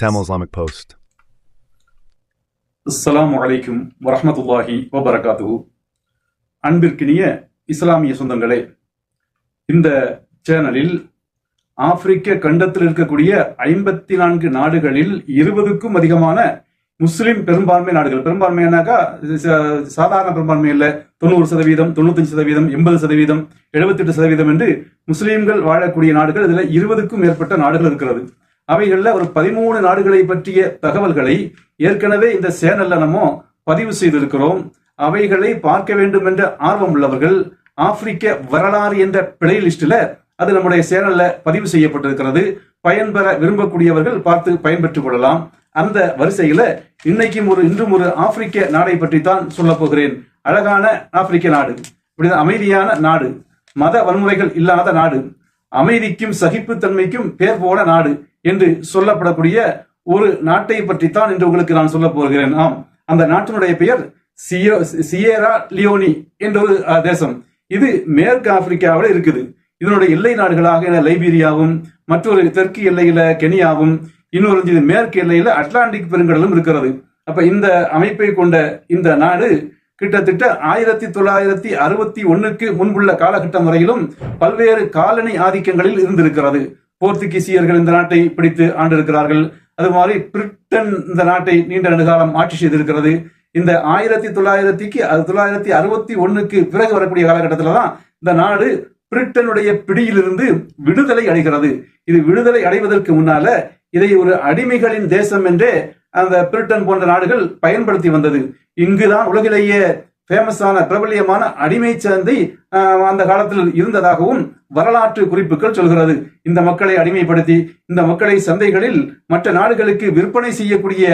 Tamil Islamic Post. அஸ்ஸலாமு அலைக்கும் வரஹ்மத்துல்லாஹி வபரகாத்துஹு அன்பிற்கினிய இஸ்லாமிய சொந்தங்களே இந்த சேனலில் ஆப்பிரிக்க கண்டத்தில் இருக்கக்கூடிய ஐம்பத்தி நான்கு நாடுகளில் இருபதுக்கும் அதிகமான முஸ்லிம் பெரும்பான்மை நாடுகள். பெரும்பான்மையானாக்கா சாதாரண பெரும்பான்மை இல்லை. தொண்ணூறு சதவீதம் தொண்ணூத்தஞ்சு சதவீதம் எண்பது சதவீதம் எழுபத்தெட்டு சதவீதம் என்று முஸ்லிம்கள் வாழக்கூடிய நாடுகள். இதுல இருபதுக்கும் மேற்பட்ட நாடுகள் இருக்கிறது. அவைகளில் ஒரு பதிமூணு நாடுகளை பற்றிய தகவல்களை ஏற்கனவே இந்த சேனல்ல நம்ம பதிவு செய்திருக்கிறோம். அவைகளை பார்க்க வேண்டும் என்ற ஆர்வம் உள்ளவர்கள் ஆப்பிரிக்க வரலாறு என்ற பிளேலிஸ்டில் அது நம்முடைய சேனல்ல பதிவு செய்யப்பட்டிருக்கிறது. பயன்பெற விரும்பக்கூடியவர்கள் பார்த்து பயன்பெற்றுக் கொள்ளலாம். அந்த வரிசையில இன்னைக்கும் ஒரு இன்றும் ஒரு ஆப்பிரிக்க நாடை பற்றி தான் சொல்ல போகிறேன். அழகான ஆப்பிரிக்க நாடு. இப்படிதான் அமைதியான நாடு. மத வன்முறைகள் இல்லாத நாடு. அமைதிக்கும் சகிப்புத்தன்மைக்கும் பேர் போன நாடு என்று சொல்லப்படக்கூடிய ஒரு நாட்டை பற்றித்தான் இன்று உங்களுக்கு நான் சொல்ல போகிறேன். ஆம் அந்த நாட்டினுடைய பெயர் சியோ சியேரா லியோனி என்ற ஒரு தேசம். இது மேற்கு ஆப்பிரிக்காவில் இருக்குது. இதனுடைய எல்லை நாடுகளாக லைபீரியாவும் மற்றொரு தெற்கு எல்லையில கெனியாவும் இன்னொரு இது மேற்கு எல்லையில அட்லாண்டிக் பெருங்கடலும் இருக்கிறது. அப்ப இந்த அமைப்பை கொண்ட இந்த நாடு கிட்டத்தட்ட ஆயிரத்தி தொள்ளாயிரத்தி அறுபத்தி ஒன்னுக்கு முன்புள்ள காலகட்டம் வரையிலும் பல்வேறு காலனி ஆதிக்கங்களில் இருந்திருக்கிறது. போர்த்துகீசியர்கள் இந்த நாட்டை பிடித்து ஆண்டிருக்கிறார்கள். அது மாதிரி பிரிட்டன் இந்த நாட்டை நீண்ட நெடுகாலம் ஆட்சி செய்திருக்கிறது. இந்த ஆயிரத்தி தொள்ளாயிரத்திக்கு அது தொள்ளாயிரத்தி அறுபத்தி ஒன்னுக்கு பிறகு வரக்கூடிய காலகட்டத்தில் தான் இந்த நாடு பிரிட்டனுடைய பிடியிலிருந்து விடுதலை அடைகிறது. இது விடுதலை அடைவதற்கு முன்னால இதை ஒரு அடிமைகளின் தேசம் என்றே அந்த பிரிட்டன் போன்ற நாடுகள் பயன்படுத்தி வந்தது. இங்குதான் உலகிலேயே ஃபேமஸான பிரபலியமான அடிமை சந்தை அந்த காலத்தில் இருந்ததாகவும் வரலாற்று குறிப்புகள் சொல்கிறது. இந்த மக்களை அடிமைப்படுத்தி இந்த மக்களை சந்தைகளில் மற்ற நாடுகளுக்கு விற்பனை செய்யக்கூடிய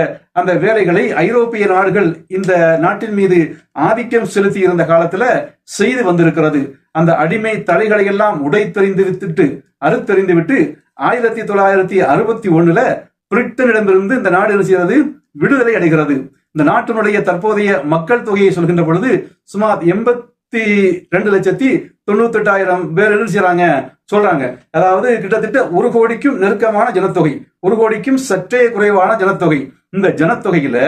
அந்த வேலைகளை ஐரோப்பிய நாடுகள் இந்த நாட்டின் மீது ஆதிக்கம் செலுத்தி இருந்த காலத்துல செய்து வந்திருக்கிறது. அந்த அடிமை தலைகளை எல்லாம் உடைத்தெறிந்து விட்டுட்டு அறுத்தெறிந்து விட்டு ஆயிரத்தி தொள்ளாயிரத்தி அறுபத்தி ஒண்ணுல பிரிட்டனிடமிருந்து இந்த நாடு என்ன செய்கிறது? விடுதலை அடைகிறது. இந்த நாட்டினுடைய தற்போதைய மக்கள் தொகையை சொல்கின்ற பொழுது சுமார் எண்பத்தி ரெண்டு லட்சத்தி தொண்ணூத்தி எட்டாயிரம் பேர் என்ன செய்யறாங்க சொல்றாங்க. அதாவது கிட்டத்தட்ட ஒரு கோடிக்கும் நெருக்கமான ஜனத்தொகை ஒரு கோடிக்கும் சற்றே குறைவான ஜனத்தொகை. இந்த ஜனத்தொகையில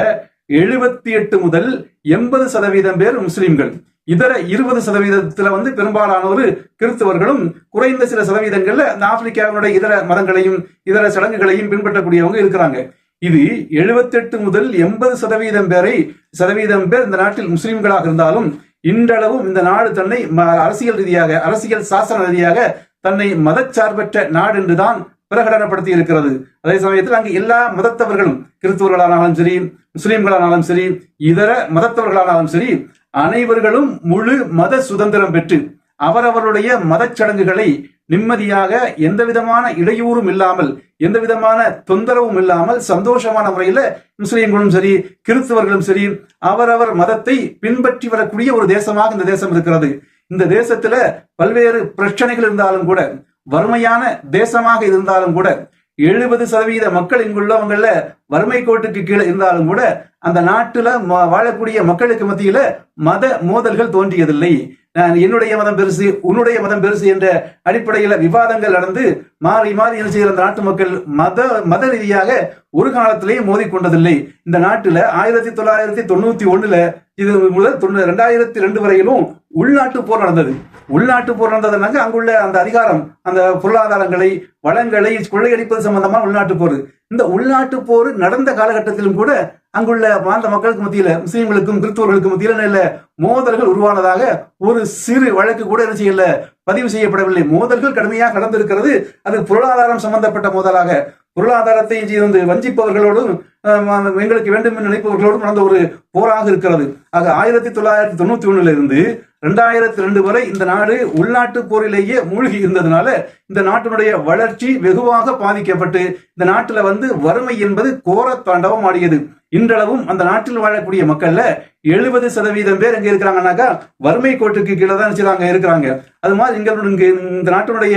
எழுபத்தி எட்டு முதல் எண்பது சதவீதம் பேர் முஸ்லிம்கள். இதர இருபது சதவீதத்துல வந்து பெரும்பாலானோர் கிறிஸ்தவர்களும் குறைந்த சில சதவீதங்கள்ல இந்த ஆப்பிரிக்காவினுடைய இதர மதங்களையும் இதர சடங்குகளையும் பின்பற்றக்கூடியவங்க இருக்கிறாங்க. இது 78 முதல் எண்பது சதவீதம் பேரை சதவீதம் பேர் இந்த நாட்டில் முஸ்லிம்களாக இருந்தாலும் இன்றளவும் இந்த நாடு தன்னை ம- அரசியல் ரீதியாக அரசியல் சாசன ரீதியாக தன்னை மதச்சார்பற்ற நாடு என்றுதான் பிரகடனப்படுத்தி இருக்கிறது. அதே சமயத்தில் அங்கு எல்லா மதத்தவர்களும் கிறிஸ்துவர்களானாலும் சரி முஸ்லிம்களானாலும் சரி இதர மதத்தவர்களானாலும் சரி அனைவர்களும் முழு மத சுதந்திரம் பெற்று அவரவருடைய மதச் சடங்குகளை நிம்மதியாக எந்த விதமான இடையூறும் இல்லாமல் எந்த விதமான தொந்தரவும் இல்லாமல் சந்தோஷமான முறையில் முஸ்லீம்களும் சரி கிறிஸ்தவர்களும் சரி அவரவர் மதத்தை பின்பற்றி வரக்கூடிய ஒரு தேசமாக இந்த தேசம் இருக்கிறது. இந்த தேசத்துல பல்வேறு பிரச்சனைகள் இருந்தாலும் கூட வறுமையான தேசமாக இருந்தாலும் கூட எழுபது சதவீத மக்கள் இங்குள்ளவங்கள வறுமை கோட்டுக்கு கீழே இருந்தாலும் கூட அந்த நாட்டுல வாழக்கூடிய மக்களுக்கு மத்தியில மத மோதல்கள் தோன்றியதில்லை. என்னுடைய மதம் பெருசு உன்னுடைய மதம் பெருசு என்ற அடிப்படையில விவாதங்கள் நடந்து மாறி மாறி என்ன செய்கிற அந்த நாட்டு மக்கள் மத மத ரீதியாக ஒரு காலத்திலேயே மோதிக்கொண்டதில்லை. இந்த நாட்டுல ஆயிரத்தி தொள்ளாயிரத்தி தொண்ணூத்தி ஒண்ணுல இது முதல் ரெண்டாயிரத்தி ரெண்டு வரையிலும் உள்நாட்டு போர் நடந்தது. உள்நாட்டு போர் நடந்ததுனாக்க அங்குள்ள அந்த அதிகாரம் அந்த பொருளாதாரங்களை வளங்களை கொள்ளையடிப்பது சம்பந்தமான உள்நாட்டு போர். இந்த உள்நாட்டு போர் நடந்த காலகட்டத்திலும் கூட அங்குள்ள மாந்த மக்களுக்கு மத்தியில முஸ்லீம்களுக்கும் கிறிஸ்தவர்களுக்கும் மத்தியில இல்ல மோதல்கள் உருவானதாக ஒரு சிறு வழக்கு கூட என்ன செய்யல பதிவு செய்யப்படவில்லை. மோதல்கள் கடுமையாக நடந்திருக்கிறது. அது பொருளாதாரம் சம்பந்தப்பட்ட மோதலாக பொருளாதாரத்தை வந்து வஞ்சிப்பவர்களோடும் எங்களுக்கு வேண்டும் என்று நினைப்பவர்களோடும் நடந்த ஒரு போராக இருக்கிறது. ஆக ஆயிரத்தி தொள்ளாயிரத்தி தொண்ணூத்தி ஒண்ணுல இருந்து ரெண்டாயிரத்தி ரெண்டு வரை இந்த நாடு உள்நாட்டு போரிலேயே மூழ்கி இருந்ததுனால இந்த நாட்டினுடைய வளர்ச்சி வெகுவாக பாதிக்கப்பட்டு இந்த நாட்டுல வந்து வறுமை என்பது கோர தாண்டவம் ஆடியது. இன்றளவும் அந்த நாட்டில் வாழக்கூடிய மக்கள்ல எழுபது சதவீதம் பேர் எங்க இருக்கிறாங்கன்னாக்கா வறுமை கோட்டுக்கு கீழே தான் வச்சுருக்காங்க இருக்கிறாங்க. அது மாதிரி இங்க இந்த நாட்டினுடைய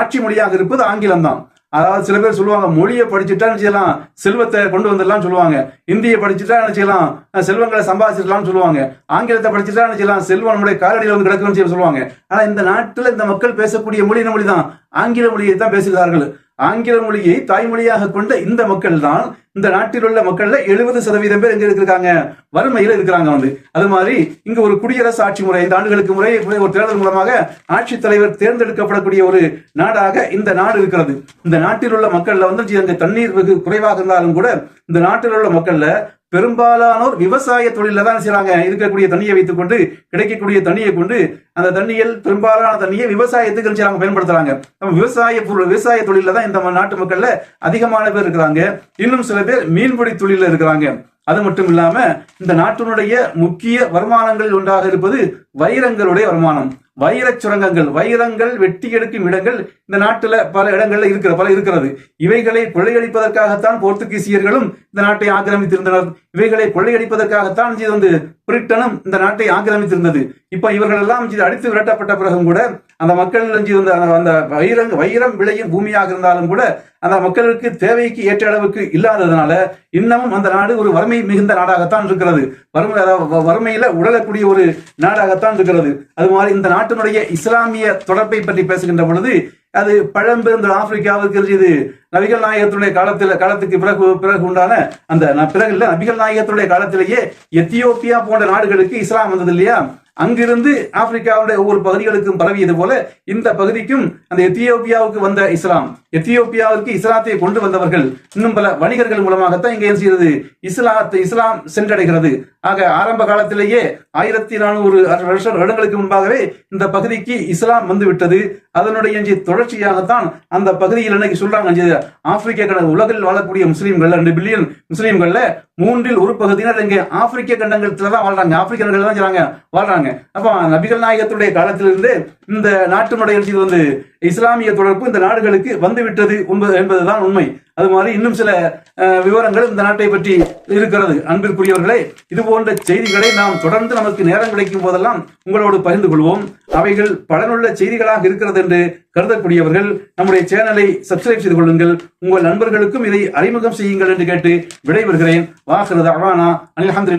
ஆட்சி மொழியாக இருப்பது ஆங்கிலம் தான். அதாவது சில பேர் சொல்லுவாங்க மொழியை படிச்சுட்டா என்ன செய்யலாம்? செல்வத்தை கொண்டு வந்துடலாம் சொல்லுவாங்க. இந்தியை படிச்சுட்டா என்ன செய்யலாம்? செல்வங்களை சம்பாதிச்சிடலாம்னு சொல்லுவாங்க. ஆங்கிலத்தை படிச்சுட்டா என்ன செய்யலாம்? செல்வம் நம்முடைய காலடியில் வந்து கிடக்கும்னு சொல்லி சொல்லுவாங்க. ஆனா இந்த நாட்டில் இந்த மக்கள் பேசக்கூடிய மொழி என்ன மொழி தான் ஆங்கில மொழியை தான் பேசுகிறார்கள். ஆங்கில மொழியை தாய்மொழியாக கொண்ட இந்த மக்கள் தான் இந்த நாட்டில் உள்ள மக்கள்ல எழுபது சதவீதம் பேர் எங்க இருக்காங்க வறுமையில இருக்கிறாங்க வந்து. அது மாதிரி இங்க ஒரு குடியரசு ஆட்சி முறை இந்த ஆண்டுகளுக்கு முறை ஒரு தேர்தல் மூலமாக ஆட்சித் தலைவர் தேர்ந்தெடுக்கப்படக்கூடிய ஒரு நாடாக இந்த நாடு இருக்கிறது. இந்த நாட்டில் உள்ள மக்கள்ல வந்து அங்க தண்ணீர் வெகு குறைவாக இருந்தாலும் கூட இந்த நாட்டில் உள்ள மக்கள்ல பெரும்பாலானோர் விவசாய தொழில தான் செய்யறாங்க இருக்கக்கூடிய தண்ணியை வைத்துக் கொண்டு கிடைக்கக்கூடிய தண்ணியை கொண்டு அந்த தண்ணியில் பெரும்பாலான தண்ணியை விவசாயத்துக்கு செய்யறாங்க செய்றாங்க பயன்படுத்துறாங்க. நம்ம விவசாய பொருள் விவசாய தொழில தான் இந்த நாட்டு மக்கள்ல அதிகமான பேர் இருக்கிறாங்க. இன்னும் சில பேர் மீன்பிடி தொழில இருக்கிறாங்க. அது மட்டும் இல்லாம இந்த நாட்டினுடைய முக்கிய வருமானங்களில் ஒன்றாக இருப்பது வைரங்களுடைய வருமானம். வைர சுரங்கங்கள் வைரங்கள் வெட்டி எடுக்கும் இடங்கள் இந்த நாட்டுல பல இடங்கள்ல இருக்கிற பல இருக்கிறது. இவைகளை கொள்ளையடிப்பதற்காகத்தான் போர்த்துகீசியர்களும் இந்த நாட்டை ஆக்கிரமித்திருந்தனர். இவைகளை கொள்ளையடிப்பதற்காகத்தான் இது வந்து பிரிட்டனும் இந்த நாட்டை ஆக்கிரமித்திருந்தது. இப்ப இவர்கள் எல்லாம் இது அடித்து விரட்டப்பட்ட பிறகும் கூட அந்த மக்கள் இது அந்த- அந்த வைரம் வைரம் விளையும் பூமியாக இருந்தாலும் கூட அந்த மக்களுக்கு தேவைக்கு ஏற்ற அளவுக்கு இல்லாததுனால இன்னமும் அந்த நாடு ஒரு வறுமை மிகுந்த நாடாகத்தான் இருக்கிறது. வறுமை வ- வறுமையில உழலக்கூடிய ஒரு நாடாகத்தான் இருக்கிறது அது மாதிரி இந்த நாட்டினுடைய இஸ்லாமிய தொடர்பை பற்றி பேசுகின்ற பொழுது அது பழம்பெருந்த ஆப்பிரிக்காவுக்கு இது நபிகள் நாயகத்துடைய காலத்தில் காலத்துக்கு பிறகு பிறகு உண்டான அந்த பிறகு இல்ல நபிகள் நாயகத்துடைய காலத்திலேயே எத்தியோப்பியா போன்ற நாடுகளுக்கு இஸ்லாம் வந்தது இல்லையா? அங்கிருந்து ஆப்பிரிக்காவுடைய ஒவ்வொரு பகுதிகளுக்கும் பரவியது போல இந்த பகுதிக்கும் அந்த எத்தியோப்பியாவுக்கு வந்த இஸ்லாம் எத்தியோப்பியாவுக்கு இஸ்லாத்தை கொண்டு வந்தவர்கள் இன்னும் பல வணிகர்கள் மூலமாகத்தான் இங்கே என்ன செய்கிறது? இஸ்லாத்தை இஸ்லாம் சென்றடைகிறது. ஆக ஆரம்ப காலத்திலேயே ஆயிரத்தி நானூறு வருஷம் வருடங்களுக்கு முன்பாகவே இந்த பகுதிக்கு இஸ்லாம் வந்து விட்டது அதனுடைய தொடர்ச்சியாகத்தான் அந்த பகுதியில் இன்னைக்கு சொல்றாங்க ஆப்பிரிக்க கண்ட உலகில் வாழக்கூடிய முஸ்லீம்கள் ரெண்டு பில்லியன் முஸ்லீம்கள்ல மூன்றில் ஒரு பகுதியினர் இங்கே ஆப்பிரிக்க கண்டங்களத்துல தான் வாழ்றாங்க. ஆப்பிரிக்க கண்டங்கள் தான் வாழ்றாங்க. அப்ப நபிகள் நாயகத்துடைய காலத்திலிருந்து இந்த நாட்டினுடைய வந்து இஸ்லாமிய தொடர்பு இந்த நாடுகளுக்கு வந்து விட்டது என்பதுதான் உண்மை. அது மாதிரி இன்னும் சில விவரங்கள் இந்த நாட்டை பற்றி இருக்கிறது. அன்பிற்குரியவர்களே இது போன்ற செய்திகளை நாம் தொடர்ந்து நமக்கு நேரம் கிடைக்கும் போதெல்லாம் உங்களோடு பகிர்ந்து கொள்வோம். அவைகள் பலனுள்ள செய்திகளாக இருக்கிறது என்று கருதக்கூடியவர்கள் நம்முடைய சேனலை சப்ஸ்கிரைப் செய்து கொள்ளுங்கள். உங்கள் நண்பர்களுக்கும் இதை அறிமுகம் செய்யுங்கள் என்று கேட்டு விடைபெறுகிறேன். வாசனது அவானா அனில்